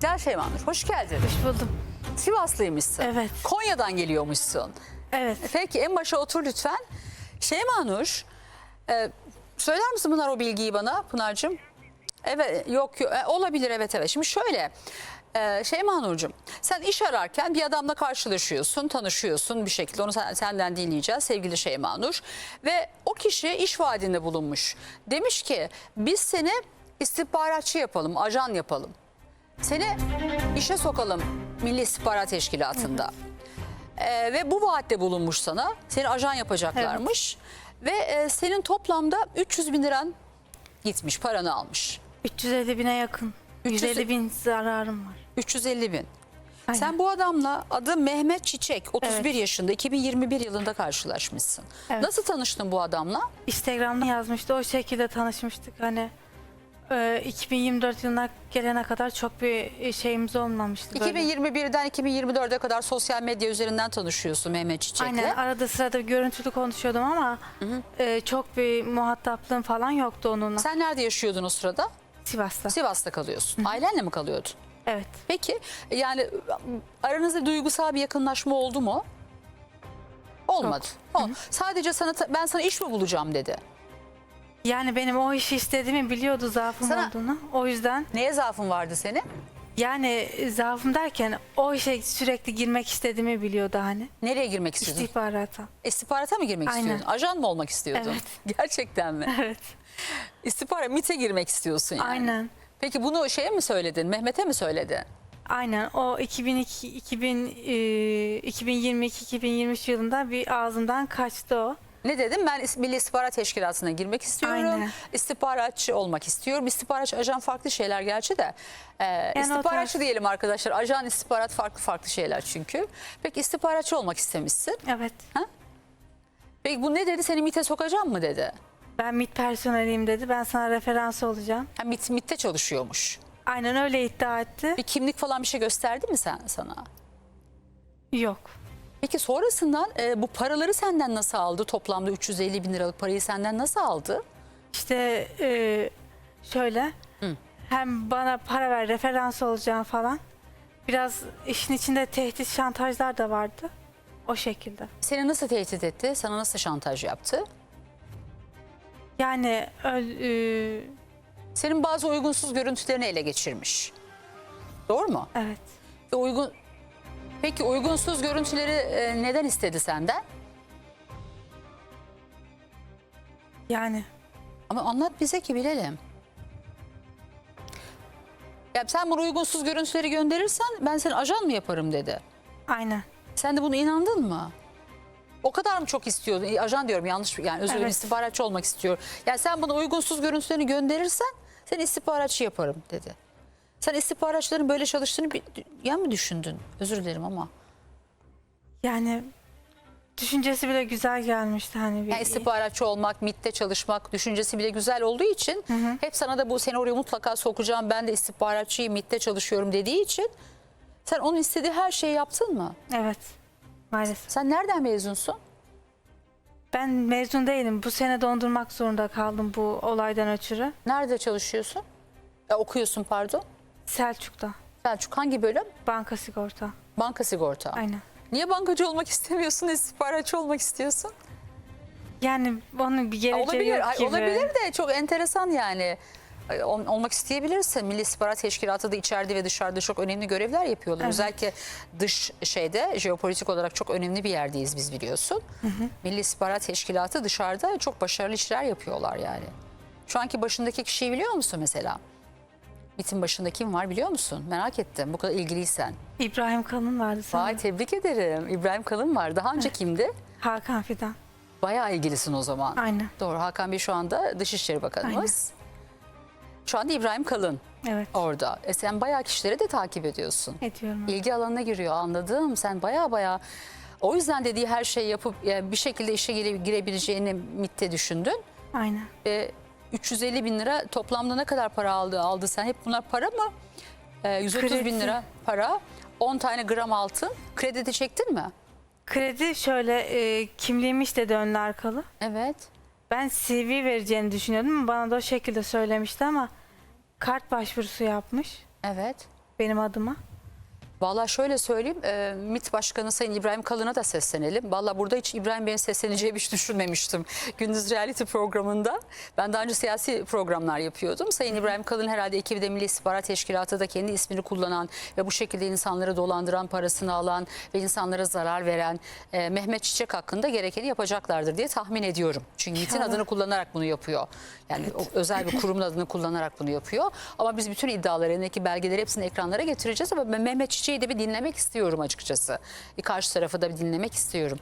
Gel Şeyma Nur, hoş geldin. Hoş buldum. Sivaslıymışsın. Evet. Konya'dan geliyormuşsun. Evet. Peki en başa otur lütfen. Şeyma Nur, e, söyler misin Pınar o bilgiyi bana Pınar'cığım? Evet, yok, yok e, olabilir evet evet. Şimdi şöyle, e, Şeyma Nur'cum sen iş ararken bir adamla karşılaşıyorsun, tanışıyorsun bir şekilde. Onu sen- senden dinleyeceğiz sevgili Şeyma Nur. Ve o kişi iş vaadinde bulunmuş. Demiş ki biz seni istihbaratçı yapalım, ajan yapalım. Seni işe sokalım Milli İstihbarat Teşkilatı'nda. Ee, ve bu vaatte bulunmuş sana. Seni ajan yapacaklarmış. Ve e, senin toplamda 300 bin liran gitmiş, paranı almış. 350 bine yakın. 300 150 bin zararım var. 350 bin. Aynen. Sen bu adamla adı Mehmet Çiçek, 31 Evet. yaşında, 2021 yılında karşılaşmışsın. Evet. Nasıl tanıştın bu adamla? Instagram'da yazmıştı. O şekilde tanışmıştık. Hani e, 2024 yılına gelene kadar çok bir şeyimiz olmamıştı. Böyle. 2021'den 2024'e kadar sosyal medya üzerinden tanışıyorsun Mehmet Çiçek'le. Aynen arada sırada görüntülü konuşuyordum ama e, çok bir muhataplığım falan yoktu onunla. Sen nerede yaşıyordun o sırada? Sivas'ta. Sivas'ta kalıyorsun. Ailenle mi kalıyordun? Evet. Peki yani aranızda duygusal bir yakınlaşma oldu mu? Olmadı. O, sadece sana ben sana iş mi bulacağım dedi. Yani benim o işi istediğimi biliyordu zaafım Sana- olduğunu. O yüzden Neye zaafın vardı senin? yani e, zaafım derken o işe sürekli girmek istediğimi biliyordu hani. Nereye girmek istiyordun? İstihbarata. İstihbarata mı girmek Aynen. istiyordun? Ajan mı olmak istiyordun? Evet. Gerçekten mi? Evet. İstihbarat, MIT'e girmek istiyorsun yani. Aynen. Peki bunu şeye mi söyledin? Mehmet'e mi söyledin? Aynen o 2002 2000 e, 2022 2023 yılında bir ağzımdan kaçtı o. Ne dedim? Ben Milli İstihbarat Teşkilatı'na girmek istiyorum. Aynen. İstihbaratçı olmak istiyorum. İstihbaratçı, ajan farklı şeyler gerçi de. Ee, istihbaratçı tarz. diyelim arkadaşlar. Ajan, istihbarat farklı farklı şeyler çünkü. Peki istihbaratçı olmak istemişsin. Evet. Peki bu ne dedi? Seni MIT'e sokacağım mı dedi? Ben MİT personeliyim dedi. Ben sana referans olacağım. Ha, MIT, MIT'te çalışıyormuş. Aynen öyle iddia etti. Bir kimlik falan bir şey gösterdi mi sen sana? Yok. Peki sonrasından e, bu paraları senden nasıl aldı? Toplamda 350 bin liralık parayı senden nasıl aldı? İşte e, şöyle hem bana para ver referans olacağım falan. Biraz işin içinde tehdit şantajlar da vardı. O şekilde. Seni nasıl tehdit etti? Sana nasıl şantaj yaptı? Yani öl- e, Senin bazı uygunsuz görüntülerini ele geçirmiş. Doğru mu? evet. Ve uygun Peki uygunsuz görüntüleri e, neden istedi senden? Yani Ama anlat bize ki bilelim. Ya sen bunu uygunsuz görüntüleri gönderirsen ben seni ajan mı yaparım dedi. aynen. Sen de buna inandın mı? O kadar mı çok istiyordun? E, Ajan diyorum yanlış yani özür dilerim Evet. istihbaratçı olmak istiyor. Yani sen buna uygunsuz görüntülerini gönderirsen seni istihbaratçı yaparım dedi. Sen istihbaratçıların böyle çalıştığını bir, ya mı düşündün? Özür dilerim ama. Yani düşüncesi bile güzel gelmişti hani bir. Yani istihbaratçı olmak, MIT'te çalışmak düşüncesi bile güzel olduğu için hep sana da bu seni oraya mutlaka sokacağım. Ben de istihbaratçıyım, MIT'te çalışıyorum dediği için sen onun istediği her şeyi yaptın mı? Evet. Maalesef. Sen nereden mezunsun? Ben mezun değilim. Bu sene dondurmak zorunda kaldım bu olaydan ötürü. Nerede çalışıyorsun? Ya, okuyorsun pardon. Selçuk'ta. Selçuk hangi bölüm? Banka sigorta. Banka sigorta. Aynen. Niye bankacı olmak istemiyorsun, istihbaratçı olmak istiyorsun? Yani onun bir geleceği olabilir, yok gibi. olabilir de çok enteresan yani. Ol- Olmak isteyebilirsin. Milli İstihbarat Teşkilatı da içeride ve dışarıda çok önemli görevler yapıyorlar. Evet. Özellikle dış şeyde jeopolitik olarak çok önemli bir yerdeyiz biz biliyorsun. Milli İstihbarat Teşkilatı dışarıda çok başarılı işler yapıyorlar yani. Şu anki başındaki kişiyi biliyor musun mesela? MİT'in başında kim var biliyor musun? Merak ettim bu kadar ilgiliysen. İbrahim Kalın vardı sana. Vay tebrik ederim. İbrahim Kalın var. Daha önce kimdi? Hakan Fidan. Bayağı ilgilisin o zaman. Aynen. Doğru. Hakan Bey şu anda Dışişleri Bakanımız. Şu anda İbrahim Kalın Evet. orada. E sen bayağı kişileri de takip ediyorsun. Ediyorum. İlgi alanına giriyor anladım. Sen bayağı bayağı o yüzden dediği her şeyi yapıp yani bir şekilde işe gire- girebileceğini MIT'te düşündün. Aynen. E, 350 bin lira toplamda ne kadar para aldı aldı sen? Hep bunlar para mı? E, 130 bin Kredi. lira para. 10 tane gram altın. Kredi de çektin mi? Kredi şöyle e, kimliğim işte de önlü arkalı. Evet. Ben CV vereceğini düşünüyordum bana da o şekilde söylemişti ama kart başvurusu yapmış. Evet. benim adıma. Valla şöyle söyleyeyim, e, MİT Başkanı Sayın İbrahim Kalın'a da seslenelim. Valla burada hiç İbrahim Bey'in sesleneceği hiç düşünmemiştim. Gündüz Reality programında. Ben daha önce siyasi programlar yapıyordum. Sayın İbrahim Kalın herhalde ekibi de Milli İstihbarat Teşkilatı da kendi ismini kullanan ve bu şekilde insanları dolandıran, parasını alan ve insanlara zarar veren e, Mehmet Çiçek hakkında gerekeni yapacaklardır diye tahmin ediyorum. Çünkü MİT'in adını kullanarak bunu yapıyor. Yani o özel bir kurumun adını kullanarak bunu yapıyor. Ama biz bütün iddiaları, belgeleri hepsini ekranlara getireceğiz. Ama Mehmet kişiyi de bir dinlemek istiyorum açıkçası. Karşı tarafı da bir dinlemek istiyorum.